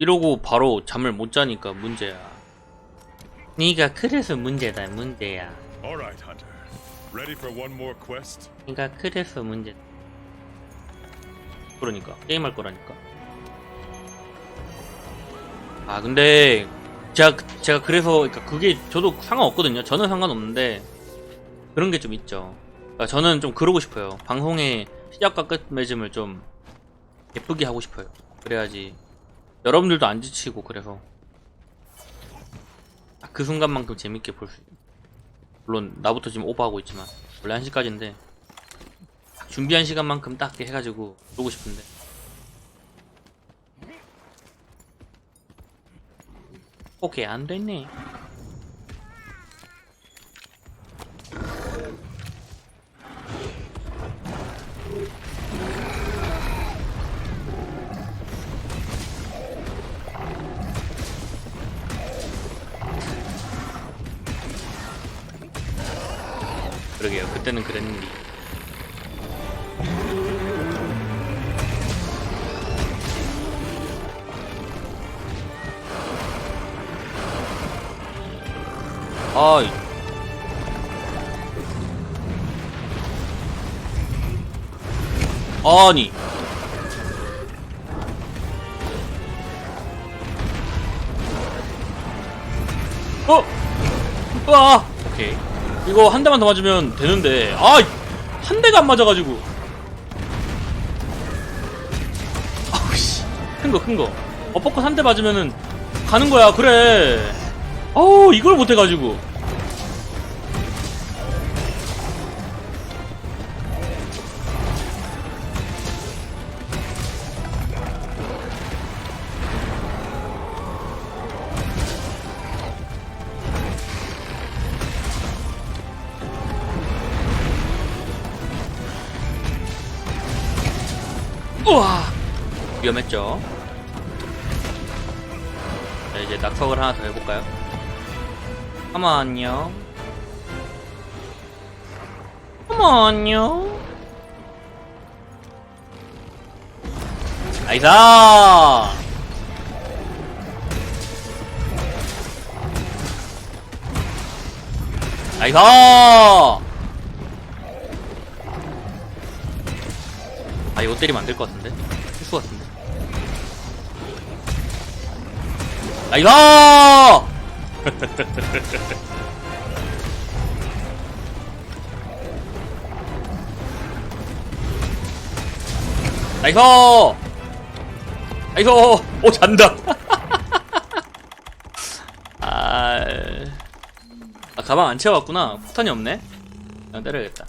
이러고 바로 잠을 못 자니까 문제야. 네가 그래서 문제다 문제야. All right, Hunter. Ready for one more quest? 네가 그래서 문제. 그러니까 게임할 거라니까. 아 근데 제가 제가 그래서 그러니까 그게 저도 상관없거든요. 저는 상관없는데 그런 게 좀 있죠. 그러니까 저는 좀 그러고 싶어요. 방송의 시작과 끝 맺음을 좀 예쁘게 하고 싶어요. 그래야지 여러분들도 안 지치고 그래서 딱 그 순간만큼 재밌게 볼 수. 물론 나부터 지금 오버하고 있지만 원래 1시까지인데 준비한 시간만큼 딱 해가지고 보고 싶은데 오케이 안 됐네 그러게요. 그때는 그랬는데. 아이. 아니. 어? 아! 오케이 이거 한 대만 더 맞으면 되는데. 아 한 대가 안 맞아가지고. 아우씨. 큰거 큰거. 어퍼컷 한 대 맞으면은 가는 거야. 그래. 어우 이걸 못해가지고 우와. 위험했죠? 자 이제 낙석을 하나 더 해볼까요? 어머 안녕 어머 안녕 나이사! 나이사 아 이거 때리면 안 될 것 같은데 실수 같은데 나이사 나이스! 나이스! 오, 잔다! 아, 아, 가방 안 채워왔구나. 폭탄이 없네? 그냥 때려야겠다.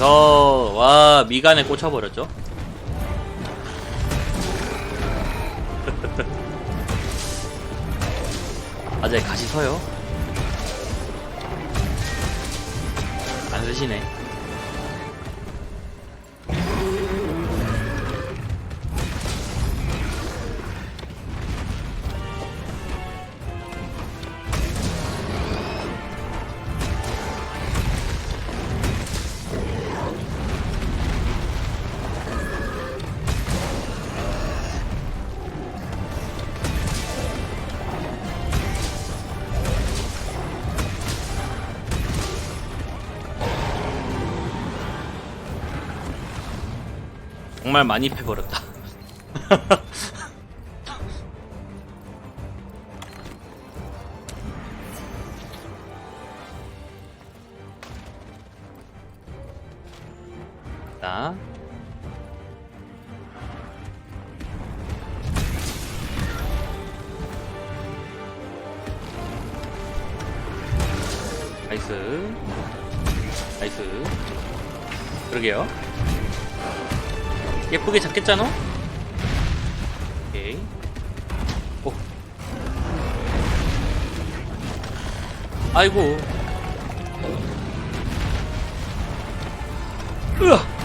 나이스! 와, 미간에 꽂혀버렸죠? 맞아요, 가시 서요. 안 쓰시네. 정말 많이 패버렸다. 자. 나이스. 나이스. 그러게요. 예쁘게 잡겠잖아? 오케이. 오. 아이고. 으아!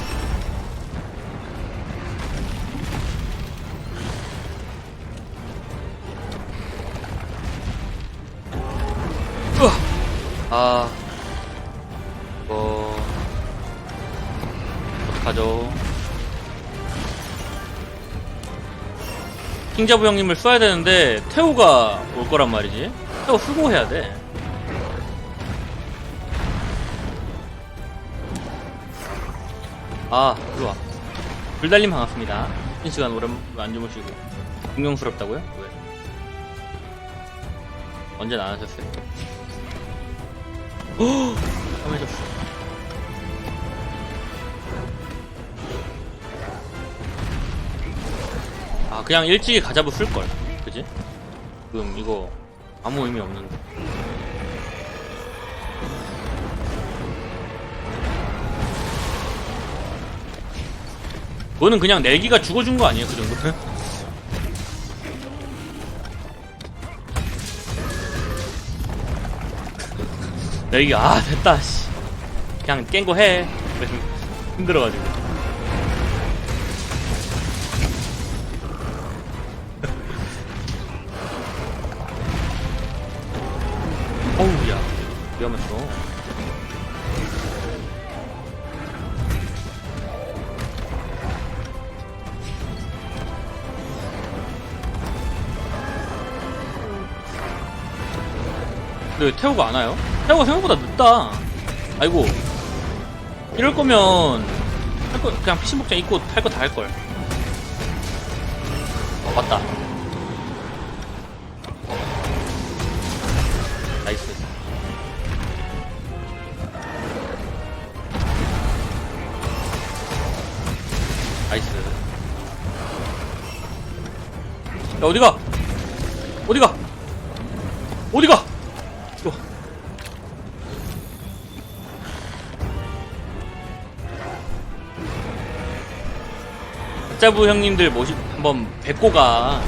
킹자부 형님을 써야 되는데 태호가 올 거란 말이지. 태호 수고해야 돼. 아, 일로 와. 불달님 반갑습니다. 긴 시간 오랜 안 주무시고. 존경스럽다고요? 왜? 언제 나가셨어요? 오! 까매졌어. 아, 그냥 일찍이 가자부 쓸걸. 그지? 지금 이거 아무 의미 없는데. 그거는 그냥 내기가 죽어준 거 아니에요, 그 정도는? 내기가, 아, 됐다, 씨. 그냥 깬 거 해. 힘들어가지고. 어우, 야. 위험했어. 근데 왜 태호가 안 와요? 태호가 생각보다 늦다. 아이고. 이럴 거면 할 거, 그냥 피신 복장 입고 할 거 다 할 걸. 어, 맞다. 야 어디가? 어디가? 어디가? 또. 가짜부 형님들 모시 한번 뵙고 가.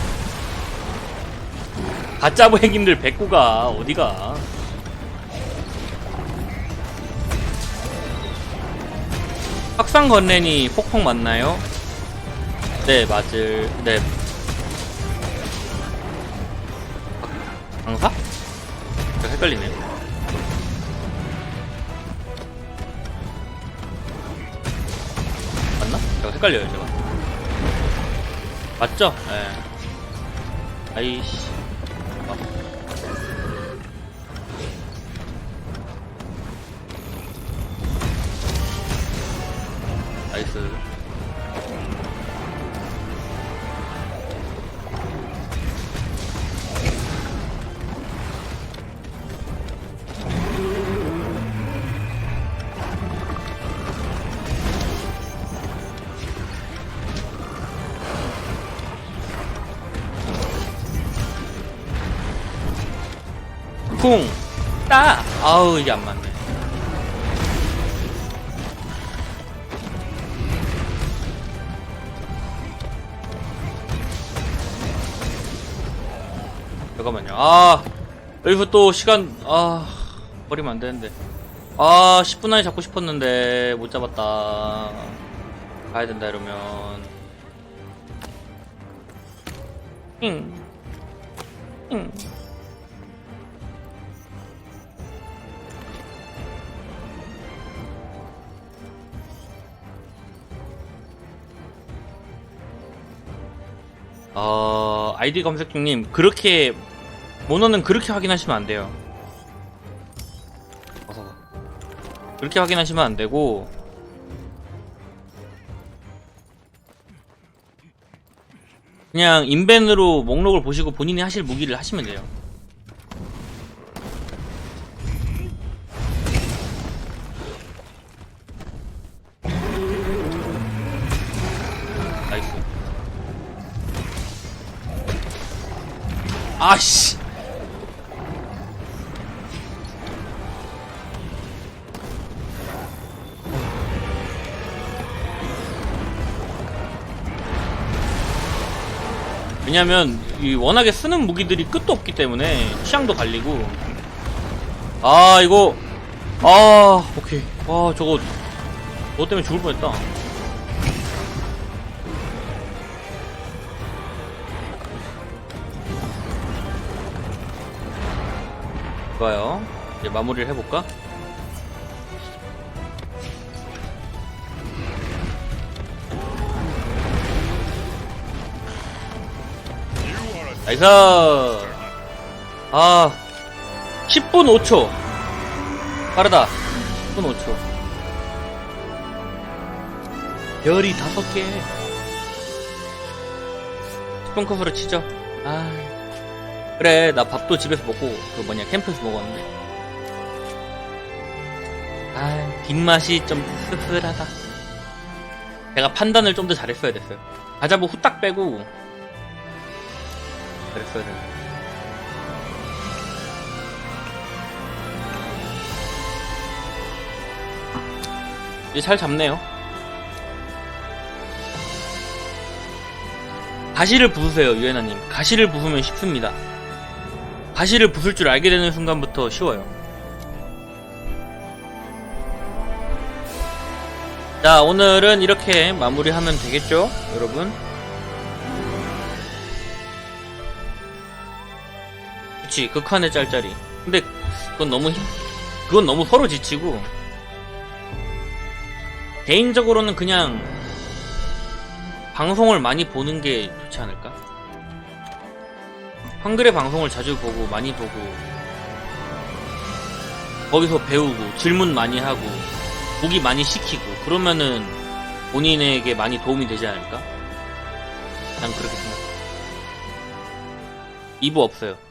가짜부 형님들 뵙고 가. 어디가? 확산 건넨이 폭폭 맞나요? 네 맞을 네 강사? 저 헷갈리네요. 맞나? 제가 헷갈려요, 제가. 맞죠? 예. 아이씨. 아. 쿵! 따! 아우, 이게 안 맞네. 잠깐만요. 아, 여기서 또 시간, 아, 버리면 안 되는데. 아, 10분 안에 잡고 싶었는데, 못 잡았다. 가야 된다, 이러면. 응. 응. 어, 아이디 검색 중님, 그렇게, 모노는 그렇게 확인하시면 안 돼요. 어서 가. 그렇게 확인하시면 안 되고, 그냥 인벤으로 목록을 보시고 본인이 하실 무기를 하시면 돼요. 아씨. 왜냐면 이 워낙에 쓰는 무기들이 끝도 없기 때문에 취향도 갈리고. 아 이거. 아 오케이. 아 저거. 너 때문에 죽을 뻔했다 좋아요. 이제 마무리를 해볼까? 나이스! 아 10분 5초. 빠르다. 10분 5초. 별이 다섯 개. 10분 컷으로 치죠? 아 그래 나 밥도 집에서 먹고 그 뭐냐 캠프에서 먹었는데. 아 뒷맛이 좀 씁쓸하다. 제가 판단을 좀 더 잘했어야 됐어요. 가자부 후딱 빼고 그랬어야 됐네 이제 잘 잡네요. 가시를 부수세요 유에나님. 가시를 부수면 쉽습니다 가시를 부술 줄 알게 되는 순간부터 쉬워요. 자 오늘은 이렇게 마무리하면 되겠죠 여러분? 그치 극한의 짤짤이. 근데 그건 너무 힘 그건 너무 서로 지치고 개인적으로는 그냥 방송을 많이 보는 게 좋지 않을까? 한글의 방송을 자주 보고 많이 보고 거기서 배우고 질문 많이 하고 보기 많이 시키고 그러면은 본인에게 많이 도움이 되지 않을까? 난 그렇게 생각해. 2부 없어요.